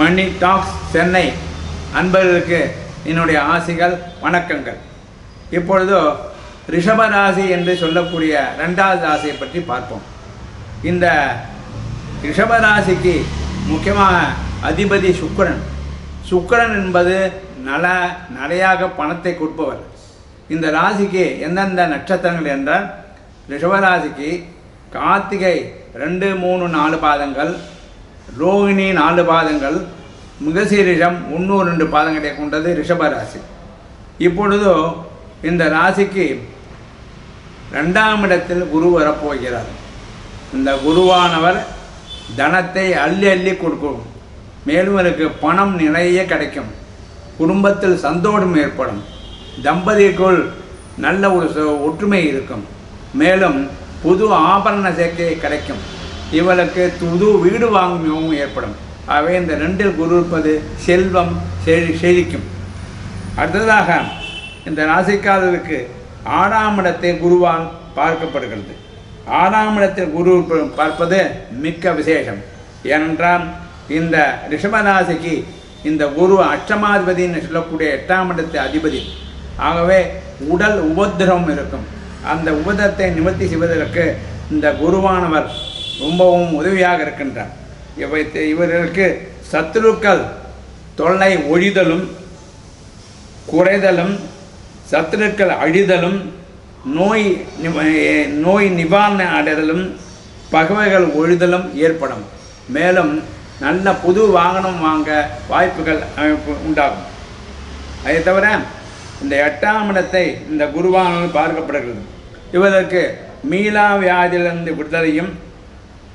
மணி tax Chennai. அன்பர்களுக்கு என்னுடைய ஆசைகள் வணக்கங்கள். இப்பொழுது ரிஷபராசி என்று சொல்லக்கூடிய ரெண்டாவது ராசியை பற்றி பார்ப்போம். இந்த ரிஷபராசிக்கு முக்கியமாக அதிபதி சுக்கரன். சுக்கரன் என்பது நல நிறையாக பணத்தை கொடுப்பவர். இந்த ராசிக்கு எந்தெந்த நட்சத்திரங்கள் என்றால் ரிஷபராசிக்கு கார்த்திகை ரெண்டு மூணு நாலு பாதங்கள் ரோகிணி நாலு பாதங்கள் மிகசீரிஷம் ஒன்று ரெண்டு பாதங்களை கொண்டது ரிஷபராசி இப்பொழுது இந்த ராசிக்கு ரெண்டாம் இடத்தில் குரு வரப்போகிறார். இந்த குருவானவர் தனத்தை அள்ளி அள்ளி கொடுக்கும். மேலும் எனக்கு பணம் நிறைய கிடைக்கும். குடும்பத்தில் சந்தோஷம் ஏற்படும். தம்பதிக்குள் நல்ல ஒரு ஒற்றுமை இருக்கும். மேலும் புது ஆபரண சேர்க்கை கிடைக்கும். இவளுக்கு புது வீடு வாங்கும் யோகம் ஏற்படும். ஆகவே இந்த ரெண்டில் குரு இருப்பது செல்வம் செழி செழிக்கும். அடுத்ததாக இந்த ராசிக்காரருக்கு ஆறாம் இடத்தை குருவால் பார்க்கப்படுகிறது. ஆறாம் இடத்தில் குரு பார்ப்பது மிக்க விசேஷம். ஏனென்றால் இந்த ரிஷபராசிக்கு இந்த குரு அஷ்டமாதிபதின்னு சொல்லக்கூடிய எட்டாம் இடத்து அதிபதி. ஆகவே உடல் உபத்திரம் இருக்கும். அந்த உபதத்தை நிவர்த்தி செய்வதற்கு இந்த குருவானவர் ரொம்பவும் உதவியாக இருக்கின்றார். இவை இவர்களுக்கு சத்துருக்கள் தொல்லை ஒழிதலும் குறைதலும் சத்துருக்கள் அழிதலும் நோய் நோய் நிவாரண அடைதலும் பகவைகள் ஒழிதலும் ஏற்படும். மேலும் நல்ல புது வாகனம் வாங்க வாய்ப்புகள் அமைப்பு உண்டாகும். அதை தவிர இந்த எட்டாம் இடத்தை இந்த குருவானவர் பார்க்கப்படுகிறது. இவருக்கு மீளா வியாதியிலிருந்து விடுதலையும்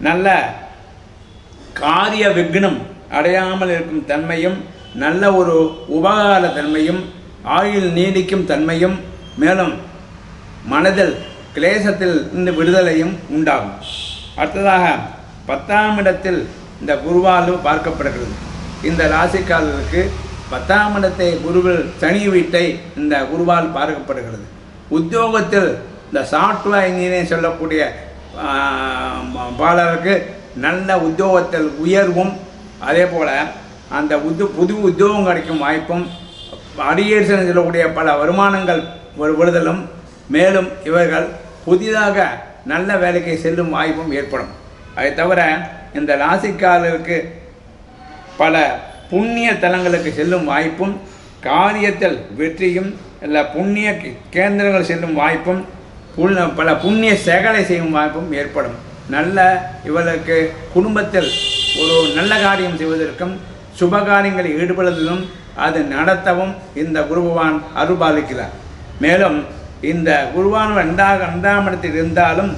நல்ல காரிய விக்னம் அடையாமல் இருக்கும் தன்மையும் நல்ல ஒரு உபகார தன்மையும் ஆயுள் நீடிக்கும் தன்மையும் மேலும் மனதில் கிளேசத்தில் இந்த விடுதலையும் உண்டாகும். அடுத்ததாக பத்தாம் இடத்தில் இந்த குருவாலும் பார்க்கப்படுகிறது. இந்த ராசிக்காரர்களுக்கு பத்தாம் இடத்தை குருவில் சனி வீட்டை இந்த குருவால் பார்க்கப்படுகிறது. உத்தியோகத்தில் இந்த சாஃப்ட்வேர் இன்ஜினியர் சொல்லக்கூடிய பாலருக்கு நல்ல உத்தியோகத்தில் உயர்வும். அதே போல் அந்த உத்து புது உத்தியோகம் கிடைக்கும் வாய்ப்பும் அடியேசன் சொல்லக்கூடிய பல வருமானங்கள் ஒரு விடுதலும் மேலும் இவர்கள் புதிதாக நல்ல வேலைக்கு செல்லும் வாய்ப்பும் ஏற்படும். அதை தவிர இந்த ராசிக்காரருக்கு பல புண்ணிய தலங்களுக்கு செல்லும் வாய்ப்பும் காரியத்தில் வெற்றியும் இல்லை புண்ணிய கேந்திரங்கள் செல்லும் வாய்ப்பும் புல்- பல புண்ணிய சேகலை செய்யும் வாய்ப்பும் ஏற்படும். நல்ல இவர்களுக்கு குடும்பத்தில் ஒரு நல்ல காரியம் செய்வதற்கும் சுப காரியங்களில் ஈடுபடுவதிலும் அது நடத்தவும் இந்த குருபவான் அருபாலிக்கிறார் மேலும் இந்த குருவான் ரெண்டாக ரெண்டாம் இடத்தில் இருந்தாலும்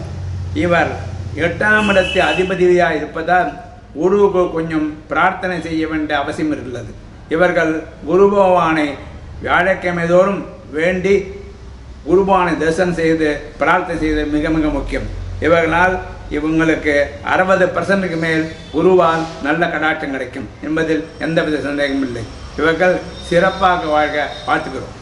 இவர் எட்டாம் இடத்து அதிபதியாக இருப்பதால் குருவுக்கு கொஞ்சம் பிரார்த்தனை செய்ய வேண்டிய அவசியம் இருக்கிறது. இவர்கள் குரு பகவானை வியாழக்கிழமை தோறும் வேண்டி குருபானை தரிசனம் செய்து பிரார்த்தனை செய்வது மிக மிக முக்கியம். இவர்களால் இவங்களுக்கு அறுபது பர்சன்ட்டுக்கு மேல் குருவால் நல்ல கடாட்டம் கிடைக்கும். என்பதில் எந்தவித சந்தேகமும் இல்லை. இவர்கள் சிறப்பாக வாழ்க வாழ்த்துக்கிறோம்